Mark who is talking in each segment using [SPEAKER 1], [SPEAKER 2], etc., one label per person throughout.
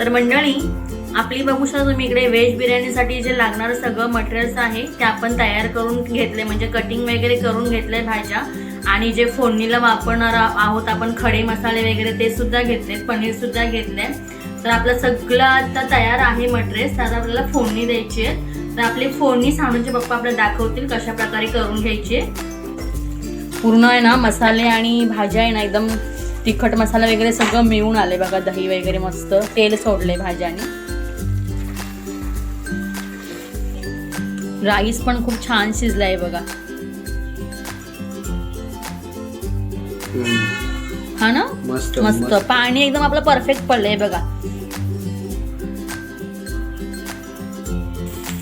[SPEAKER 1] तर मंडळी आपली बघू शकता तुम्ही इकडे व्हेज बिर्याणीसाठी जे लागणारं सगळं मटेरियल्स आहे ते आपण तयार करून घेतले म्हणजे कटिंग वगैरे करून घेतले भाज्या. आणि जे फोडणीला वापरणार आहोत आपण खडे मसाले वगैरे ते सुद्धा घेतले पनीर सुद्धा घेतले तर आपलं सगळं आता तयार आहे मटेरियल्स तर आपल्याला फोडणी द्यायची आहे. तर आपली फोडणी साणूचे पप्पा आपल्याला दाखवतील कशा प्रकारे करून घ्यायची पूर्ण आहे ना मसाले आणि भाज्या आहे ना एकदम तिखट मसाला वगैरे सगळं मिळून आले बघा दही वगैरे मस्त. तेल सोडले भाज्याने. राईस पण खूप छान शिजलाय बघा. हा ना?
[SPEAKER 2] मस्त
[SPEAKER 1] मस्त. पाणी एकदम आपलं परफेक्ट पडलंय बघा.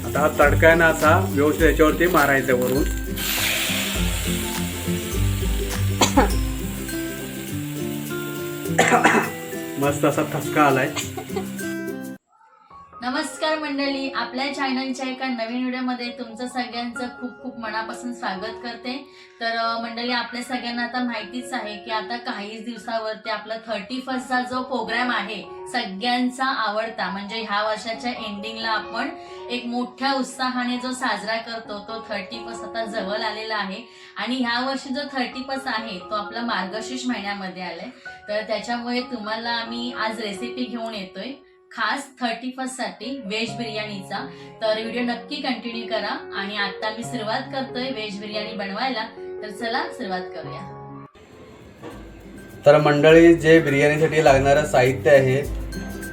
[SPEAKER 2] आता हा तडका ना असा व्यवस्थित याच्यावरती मारायचा वरून. मस्त असा ठसका आलाय.
[SPEAKER 1] मंडळी आपल्या चॅनलच्या एका नवीन व्हिडिओमध्ये तुमचं सगळ्यांचं खूप खूप मनापासून स्वागत करते. तर मंडळी आपल्या सगळ्यांना आता माहितीच आहे की आता काहीच दिवसावरती आपला थर्टी फर्स्टचा जो प्रोग्राम आहे सगळ्यांचा आवडता म्हणजे ह्या वर्षाच्या एंडिंगला आपण एक मोठ्या उत्साहाने जो साजरा करतो तो थर्टी फर्स्ट आता जवळ आलेला आहे. आणि ह्या वर्षी जो थर्टी फर्स्ट आहे तो आपला मार्गशीर्ष महिन्यामध्ये आलाय. तर त्याच्यामुळे तुम्हाला आम्ही आज रेसिपी घेऊन येतोय. खास थर्टी फर्स्टसाठी व्हेज बिर्याणीचा. तर व्हिडिओ नक्की कंटिन्यू करा. आणि आता मी सुरुवात करतोय व्हेज बिर्याणी बनवायला. तर चला सुरुवात करूया.
[SPEAKER 2] तर मंडळी जे बिर्याणीसाठी लागणारं साहित्य आहे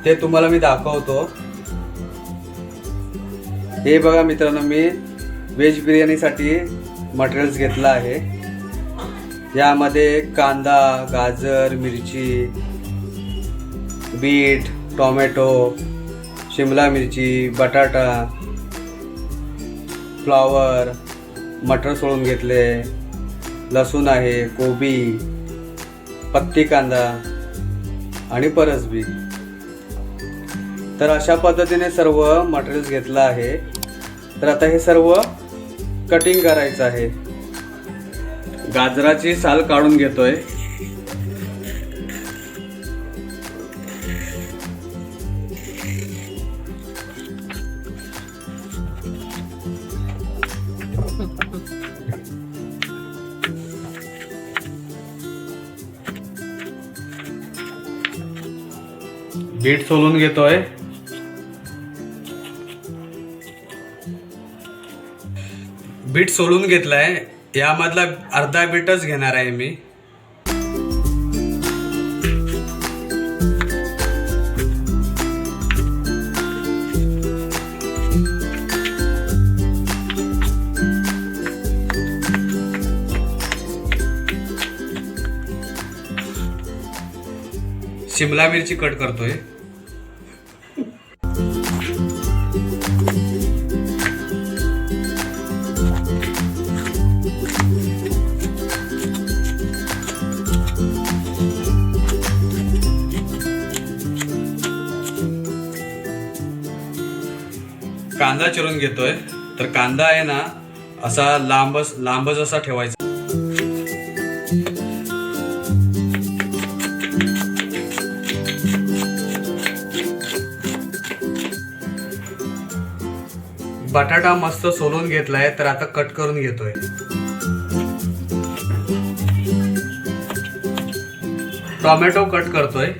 [SPEAKER 2] ते तुम्हाला मी दाखवतो. हे बघा मित्रांनो मी व्हेज बिर्याणीसाठी मटेरियल्स घेतलं आहे. यामध्ये कांदा गाजर मिरची बीट टोमॅटो शिमला मिरची बटाटा फ्लॉवर मटर सोडून घेतले लसूण आहे कोबी पत्ती कांदा आणि परसबी तर अशा पद्धतीने सर्व मटेरियल्स घेतलं आहे. तर आता हे सर्व कटिंग करायचं आहे. गाजराची साल काढून घेतोय. बीट सोलून घेतोय. बीट सोलून घेतलाय. यामधला अर्धा बीटच घेणार आहे मी. शिमला मिरची कट करतोय. कांदा चिरून घेतोय. तर कांदा आहे ना असा लांबच लांबच असा ठेवायचा. बटाटा मस्त सोलून घेतलाय तर आता कट करून घेतोय. टोमॅटो कट करतोय.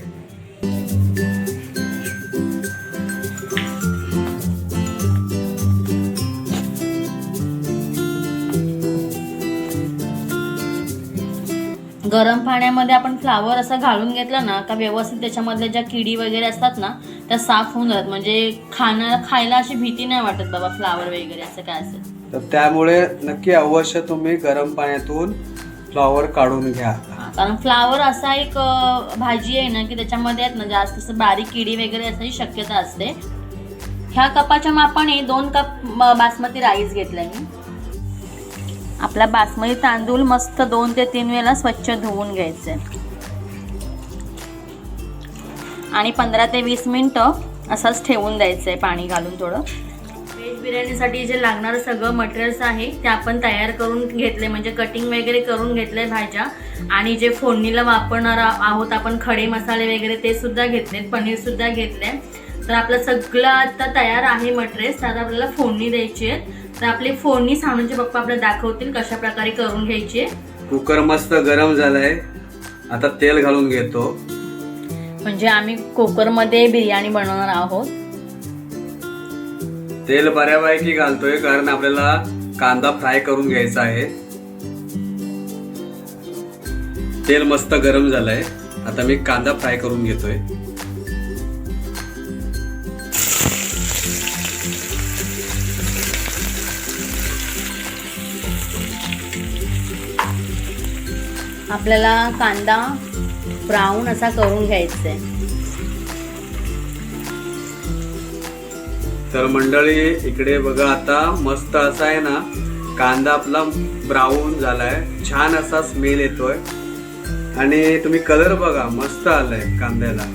[SPEAKER 1] गरम पाण्यामध्ये आपण फ्लावर असं घालून घेतलं ना का व्यवस्थित त्याच्यामधल्या ज्या किडी वगैरे असतात ना त्या साफ होऊन जातात. म्हणजे खाणं खायला अशी भीती नाही वाटत बाबा फ्लावर वगैरे असं काय असेल.
[SPEAKER 2] तर त्यामुळे नक्की अवश्य तुम्ही गरम पाण्यातून फ्लॉवर काढून घ्या.
[SPEAKER 1] कारण फ्लावर असा एक भाजी आहे ना की त्याच्यामध्ये आहेत ना जास्त असं बारीक किडी वगैरे असण्याची शक्यता असते. ह्या कपाच्या मापाने दोन कप बासमती राईस घेतलाय मी. आपला बासमती तांदूळ मस्त दोन ते तीन वेळेला स्वच्छ धुवून घ्यायचे. आणि पंधरा ते वीस मिनटं असंच ठेवून द्यायचं आहे पाणी घालून थोडं. व्हेज बिर्याणीसाठी जे लागणारं सगळं मटेरियल्स आहे ते आपण तयार करून घेतले म्हणजे कटिंग वगैरे करून घेतले भाज्या. आणि जे फोडणीला वापरणार आहोत आपण खडे मसाले वगैरे ते सुद्धा घेतलेत पनीर सुद्धा घेतले. तर आपलं सगळं आता तयार आहे मटेरियल्स आता आपल्याला फोडणी द्यायची आहे तर आपली फोडणी सावंतचे पप्पा आपल्याला दाखवतील कशा प्रकारे करून घ्यायची.
[SPEAKER 2] कुकर मस्त गरम झालाय. आता तेल घालून घेतो.
[SPEAKER 1] म्हणजे आम्ही कुकरमध्ये बिर्याणी बनवणार आहोत.
[SPEAKER 2] तेल बऱ्यापैकी घालतोय कारण आपल्याला कांदा फ्राय करून घ्यायचा आहे. तेल मस्त गरम झालंय. आता मी कांदा फ्राय करून घेतोय.
[SPEAKER 1] आपल्याला कांदा ब्राऊन असा करून घ्यायचा आहे
[SPEAKER 2] तर मंडळी इकडे बघा आता मस्त असा आहे ना कांदा आपला ब्राऊन झालाय. छान असा स्मेल येतोय. आणि तुम्ही कलर बघा मस्त आलाय कांद्याला.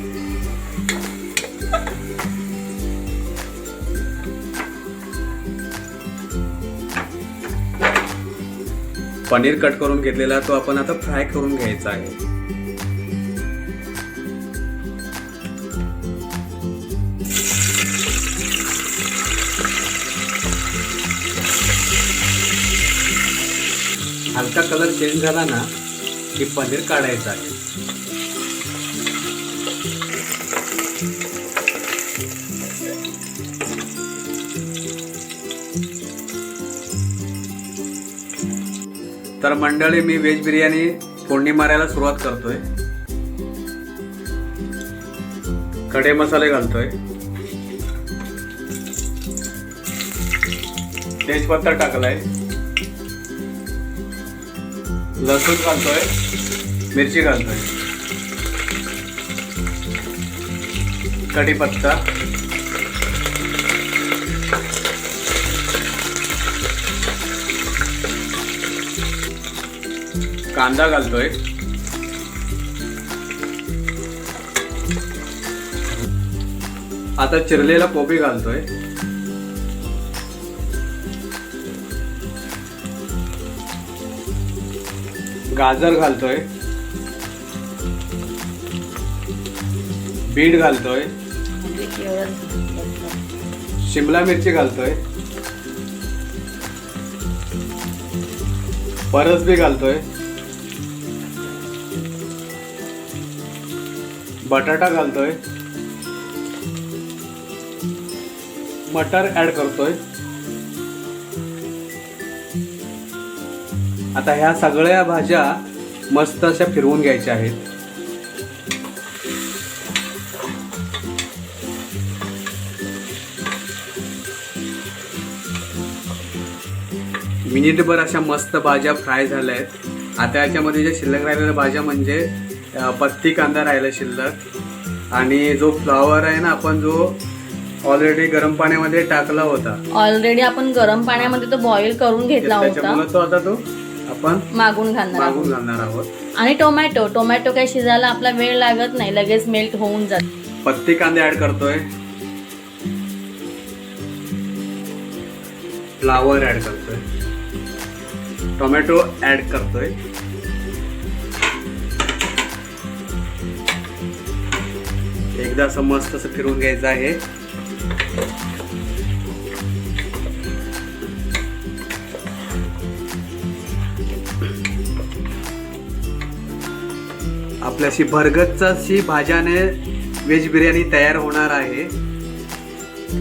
[SPEAKER 2] पनीर कट करून घेतलेला तो आपण आता फ्राय करून घ्यायचा आहे. हलका कलर चेंज झाला ना की पनीर काढायचं आहे. तर मंडळी मी व्हेज बिर्याणी फोडणी मारायला सुरुवात करतोय. खडे मसाले घालतोय. तेजपत्ता टाकलाय. लसूण घालतोय. मिरची घालतोय. कढीपत्ता. कांदा घालतोय. आता चिरलेला कोबी घालतोय. गाजर घालतोय. बीट घालतोय. शिमला मिरची घालतोय. परसबी घालतोय. बटाटा घालतोय. मटर ऍड करतोय. आता ह्या सगळ्या भाज्या मस्त अशा फिरवून घ्यायच्या आहेत. मिनिटभर अशा मस्त भाज्या फ्राय झाल्या आहेत. आता याच्यामध्ये ज्या शिल्लक राहिलेल्या भाज्या म्हणजे पत्ती कांदा राहिला शिल्लक. आणि जो फ्लावर आहे ना आपण जो ऑलरेडी गरम पाण्यामध्ये टाकला होता.
[SPEAKER 1] ऑलरेडी आपण गरम पाण्यामध्ये तो बॉईल करून घेतला होता.
[SPEAKER 2] त्याच्यामुळे तो आता तो आपण
[SPEAKER 1] मागून घालणार आहोत.
[SPEAKER 2] मागून घालणार आहोत.
[SPEAKER 1] आणि टोमॅटो टोमॅटो काही शिजायला आपला वेळ लागत नाही लगेच मेल्ट होऊन जात.
[SPEAKER 2] पत्ती कांदे ऍड करतोय. फ्लावर ऍड करतोय. टोमॅटो ऍड करतोय. एकदा असं मस्त असं फिरवून घ्यायचं आहे. आपल्याशी भरगच्च अशी भाज्याने व्हेज बिर्याणी तयार होणार आहे.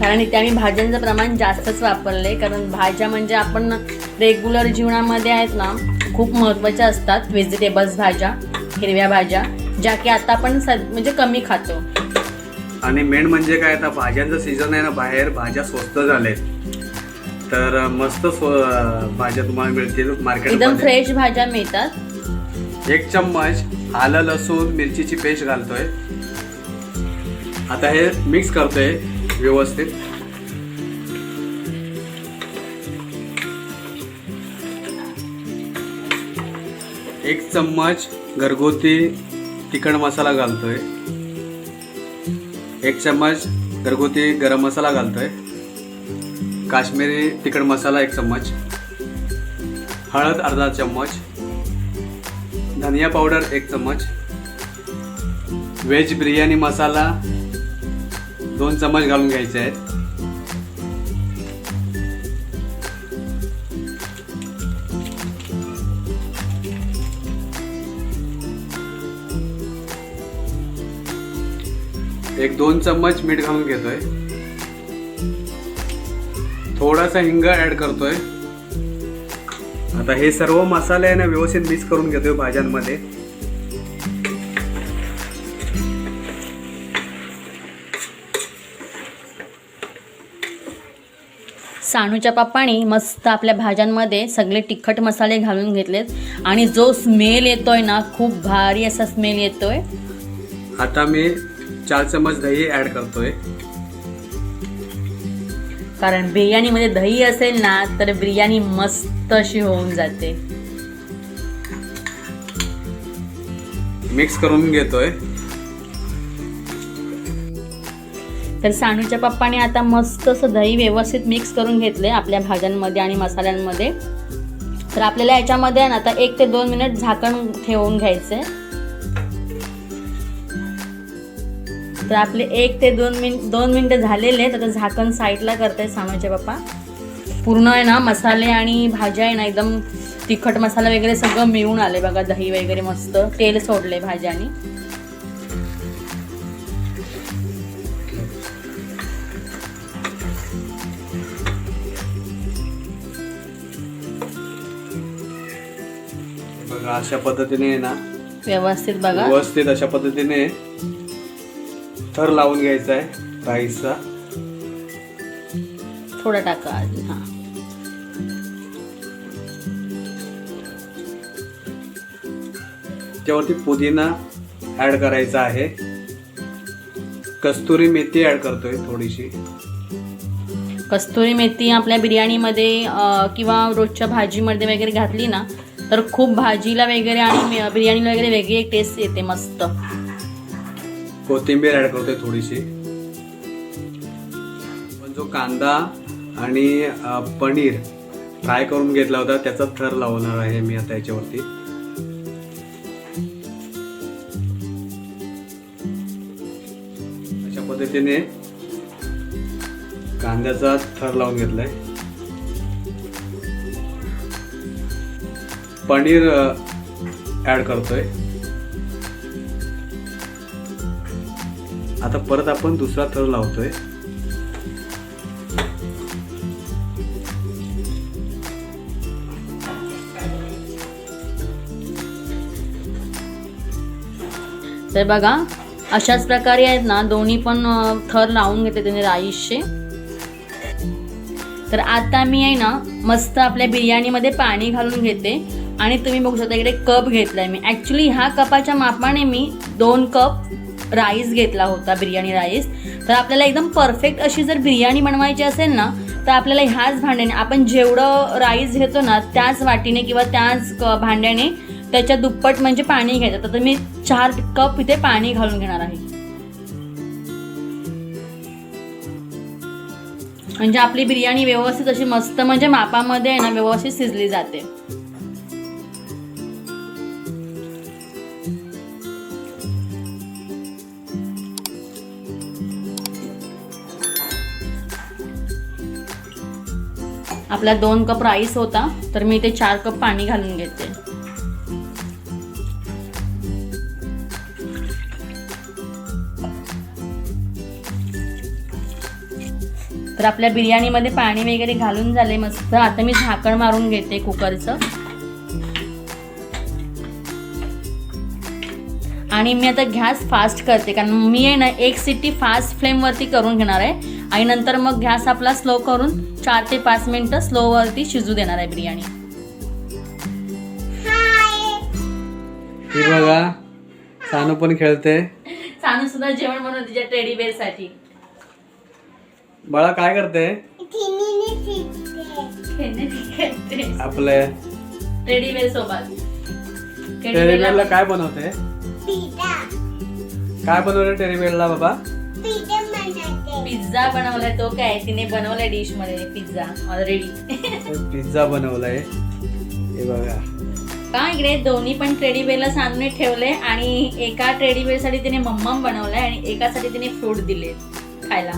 [SPEAKER 1] कारण इथे आम्ही भाज्यांचं प्रमाण जास्तच वापरले कारण भाज्या म्हणजे आपण रेग्युलर जीवनामध्ये आहेत ना खूप महत्त्वाच्या असतात व्हेजिटेबल्स भाज्या हिरव्या भाज्या ज्या की आता आपण सद म्हणजे कमी खातो.
[SPEAKER 2] आणि मेन म्हणजे काय आता भाज्यांचं सीझन आहे ना बाहेर भाज्या स्वस्त झालेत. तर मस्त स्व- भाज्या तुम्हाला मिळतील
[SPEAKER 1] एकदम
[SPEAKER 2] मार्केटमध्ये
[SPEAKER 1] फ्रेश भाज्या मिळतात.
[SPEAKER 2] एक चम्मच आलं लसूण मिरचीची पेस्ट घालतोय. आता हे मिक्स करतोय व्यवस्थित. एक चम्मच घरगुती तिखट मसाला घालतोय. एक चम्मच घरगुती गरम मसाला घालतोय. काश्मीरी तिखट मसाला एक चम्मच. हळद अर्धा चम्मच. धनिया पावडर एक चम्मच. व्हेज बिर्याणी मसाला दोन चम्मच घालून घ्यायचे आहेत. एक दोन चम्मच मीठ घालून घेतोय. थोडासा हिंग ऍड करतोय. आता हे सर्व मसाले आहे ना व्यवस्थित मिक्स करून घेतोय भाज्यांमध्ये.
[SPEAKER 1] सानूच्या पप्पानी मस्त आपल्या भाज्यांमध्ये सगळे तिखट मसाले घालून घेतलेत. आणि जो स्मेल येतोय ना खूप भारी असा स्मेल येतोय.
[SPEAKER 2] आता मी चार चम्मच दही ऍड करतोय.
[SPEAKER 1] कारण बिर्याणीमध्ये दही असेल ना तर बिर्याणी मस्त अशी होऊन जाते.
[SPEAKER 2] मिक्स करून घेतोय.
[SPEAKER 1] तर सानूच्या पप्पाने आता मस्त असं दही व्यवस्थित मिक्स करून घेतले आपल्या भाज्यांमध्ये आणि मसाल्यांमध्ये. तर आपल्याला याच्यामध्ये ना आता एक ते दोन मिनिट झाकण ठेवून घ्यायचे तर आपले एक ते दोन मिनिट दोन मिनटं झालेले आता झाकण साईडला करते सानूचे पप्पा पूर्ण आहे ना मसाले आणि भाज्या आहे ना एकदम तिखट मसाला वगैरे सगळं मिळून आले बघा दही वगैरे मस्त. तेल सोडले भाज्यानी.
[SPEAKER 2] अशा पद्धतीने ना
[SPEAKER 1] व्यवस्थित बघा.
[SPEAKER 2] व्यवस्थित अशा पद्धतीने थर लावून घ्यायचा आहे राईसचा.
[SPEAKER 1] थोडं टाका अजून हा.
[SPEAKER 2] त्यावरती पुदिना ऍड करायचा आहे. कस्तुरी मेथी ऍड करतोय थोडीशी.
[SPEAKER 1] कस्तुरी मेथी आपल्या बिर्याणीमध्ये किंवा रोजच्या भाजीमध्ये वगैरे घातली ना तर खूप भाजीला वगैरे आणि बिर्याणीला वगैरे वेगळी एक टेस्ट येते मस्त.
[SPEAKER 2] कोथिंबीर ऍड करतोय थोडीशी. पण जो कांदा आणि पनीर फ्राय करून घेतला होता त्याचा थर लावणार आहे मी आता याच्यावरती. अशा पद्धतीने कांद्याचा थर लावून घेतलाय. पनीर ऍड करतोय. आता परत आपण दुसरा थर लावतोय.
[SPEAKER 1] तर बघा अशाच प्रकारे आहेत ना दोन्ही पण थर लावून घेते त्याने राईसचे. तर आता मी आहे ना मस्त आपल्या बिर्याणीमध्ये पाणी घालून घेते. आणि तुम्ही बघू शकता इकडे कप घेतलाय मी. ॲक्च्युली ह्या कपाच्या मापाने मी दोन कप राईस घेतला होता बिर्याणी राईस. तर आपल्याला एकदम परफेक्ट अशी जर बिर्याणी बनवायची असेल ना तर आपल्याला ह्याच भांड्याने आपण जेवढं राईस घेतो ना त्याच वाटीने किंवा त्याच भांड्याने त्याच्या दुप्पट म्हणजे पाणी घ्यायचं. तर मी चार कप इथे पाणी घालून घेणार आहे. म्हणजे आपली बिर्याणी व्यवस्थित अशी मस्त म्हणजे मापामध्ये आहे ना व्यवस्थित शिजली जाते. आपला दोन कप राईस होता तर मी ते चार कप पाणी घालून घेते. तर आपल्या बिर्याणीमध्ये पाणी वगैरे घालून झाले मस्त. आता मी झाकण मारून घेते कुकरचं. आणि मी आता गॅस फास्ट करते कारण मी आहे ना एक सिटी फास्ट फ्लेमवरती करून घेणार आहे. आणि नंतर मग गॅस आपला स्लो करून चार ते पाच मिनटं स्लोवरती शिजू देणार आहे बिर्याणी.
[SPEAKER 2] ही बघा सानू पण खेळते.
[SPEAKER 1] सानू सुद्धा जेवण बनवते तिच्या टेडी बेअरसाठी.
[SPEAKER 2] बाळा काय करते? आपले
[SPEAKER 1] टेडी बेअर सोबत. टेडी बेअरला
[SPEAKER 2] काय बनवते? काय बनवलं टेरीबेलला बाबा?
[SPEAKER 1] पिझ्झा बनवलाय तो काय? तिने बनवलाय डिशमध्ये पिझ्झा ऑलरेडी
[SPEAKER 2] पिझ्झा बनवलाय. हे बघा.
[SPEAKER 1] का इकडे दोन्ही पण टेडी सांगून ठेवले आणि एका टेडी बेल साठी तिने मम्मम बनवलाय आणि एकासाठी तिने फ्रूट दिले खायला.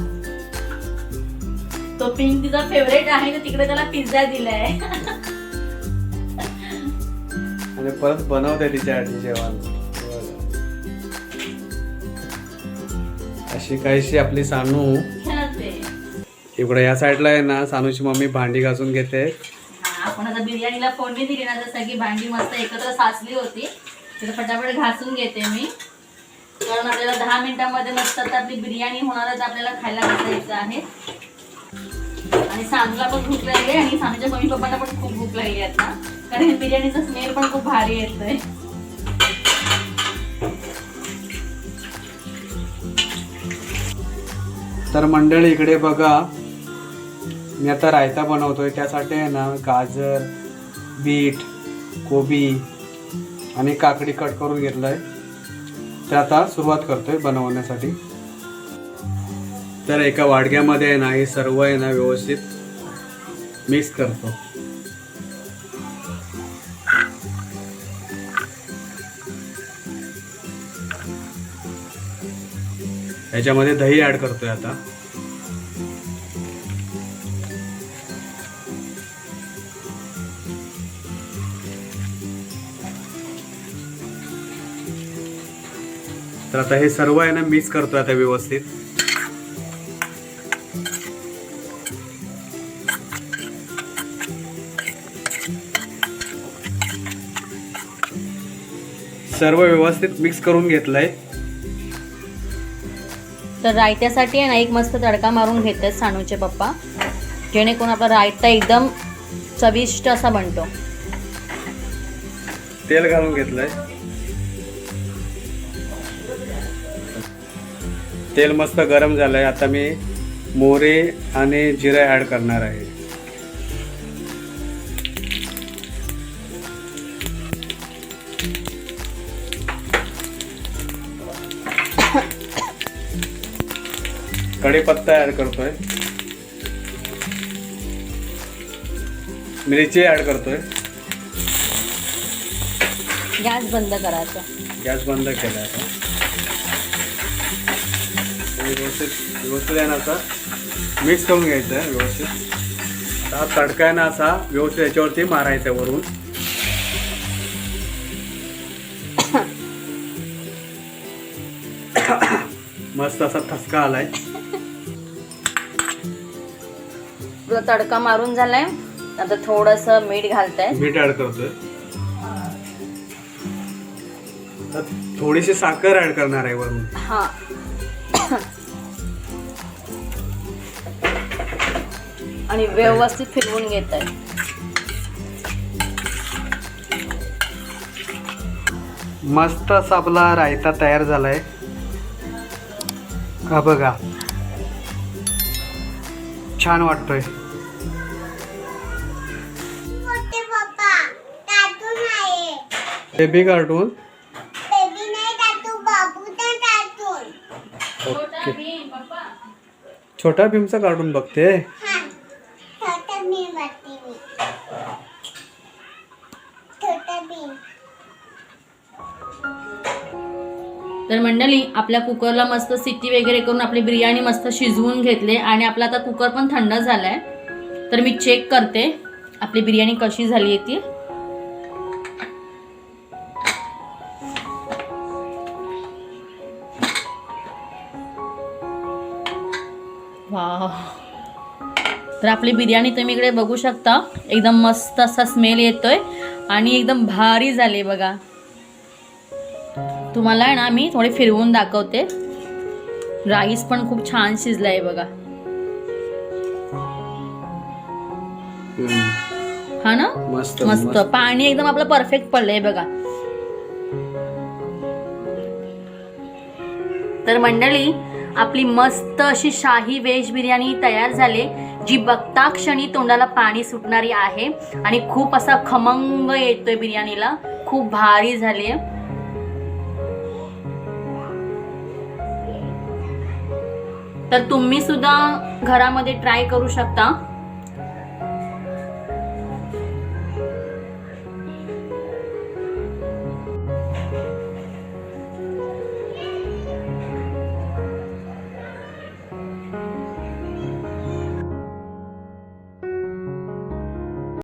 [SPEAKER 1] तो पिंक तिचा फेवरेट आहे तर तिकडे त्याला पिझ्झा दिलाय.
[SPEAKER 2] आणि परत बनवते तिच्यासाठी जेवण. अशी काहीशी आपली सानू.
[SPEAKER 1] खेळते.
[SPEAKER 2] इकडे या साईडला आहे ना सानूची मम्मी भांडी घासून घेते.
[SPEAKER 1] आपण आता बिर्याणीला फोडणी दिली ना जसं की भांडी मस्त एकत्र साचली होती. तिला फटाफट घासून घेते मी. कारण आपल्याला दहा मिनिटांमध्ये मस्त आता आपली बिर्याणी होणारच आपल्याला खायला घालायचं आहे. आणि सानूला पण भूक लागली आणि सानूच्या मम्मी पप्पांना पण खूप भूक लागली आता. कारण बिर्याणीचा स्मेल पण खूप भारी येतोय.
[SPEAKER 2] तर मंडळी इकडे बघा. मी आता रायता बनवतोय. त्यासाठी आहे ना गाजर बीट कोबी आणि काकडी कट करून घेतलंय. ते आता सुरुवात करतोय बनवण्यासाठी. तर एका वाडग्यामध्ये आहे ना हे सर्व आहे ना व्यवस्थित मिक्स करतो. ह्याच्यामध्ये दही ऍड करतोय आता. तर आता हे सर्व आहे ना मिक्स करतोय आता व्यवस्थित. सर्व व्यवस्थित मिक्स करून घेतलंय.
[SPEAKER 1] तर रायत्यासाठी आहे ना एक मस्त तडका मारून घेतात सानूचे पप्पा. जेणेकरून आपला रायता एकदम चविष्ट असा बनतो.
[SPEAKER 2] तेल घालून घेतलंय. तेल मस्त गरम झालंय. आता मी मोहरी आणि जिरा ऍड करणार आहे. कढीपत्ता ऍड करतोय. मिरची ऍड करतोय.
[SPEAKER 1] गॅस बंद करायचा.
[SPEAKER 2] गॅस बंद केला आता. व्यवस्थित व्यवस्थित आहे ना आता? मिक्स करून घ्यायचं आहे व्यवस्थित. हा तडका आहे ना असा व्यवस्थित याच्यावरती मारायचा वरून. मस्त असा ठसका आलाय.
[SPEAKER 1] आपला तडका मारून झालाय. आता थोडस मीठ घालताय.
[SPEAKER 2] मीठ ऍड करतोय. थोडीशी साखर ऍड करणार आहे वरून.
[SPEAKER 1] हा. आणि व्यवस्थित फिरवून घेत आहे
[SPEAKER 2] मस्त असा आपला रायता तयार झालाय. हा बघा. छान वाटतोय. Baby cartoon? ओके. छोटा भीमचा कार्टून बघते?
[SPEAKER 3] हा. छोटा मी बघते मी. छोटा भीम.
[SPEAKER 1] तर मंडळी आपल्या कुकरला मस्त सिट्टी वगैरे करून आपली बिर्याणी मस्त शिजवून घेतले आणि आपला आता कुकर पण थंड झालाय. तर मी चेक करते आपली बिर्याणी कशी झाली आहे ती. वाव तर आपली बिर्याणी तुम्ही इकडे बघू शकता. एकदम मस्त असा स्मेल येतोय. आणि एकदम भारी झाली बघा. तुम्हाला आहे ना मी थोडे फिरवून दाखवते. राईस पण खूप छान शिजलाय बघा. हा ना?
[SPEAKER 2] मस्त
[SPEAKER 1] मस्त. पाणी एकदम आपलं परफेक्ट पडलंय बघा. तर मंडळी आपली मस्त अशी शाही व्हेज बिर्याणी तयार झाली जी बघता क्षणी तोंडाला पाणी सुटणारी आहे. आणि खूप असा खमंग येतोय बिर्याणीला. खूप भारी झाली आहे. तर तुम्ही सुद्धा घरामध्ये ट्राय करू शकता.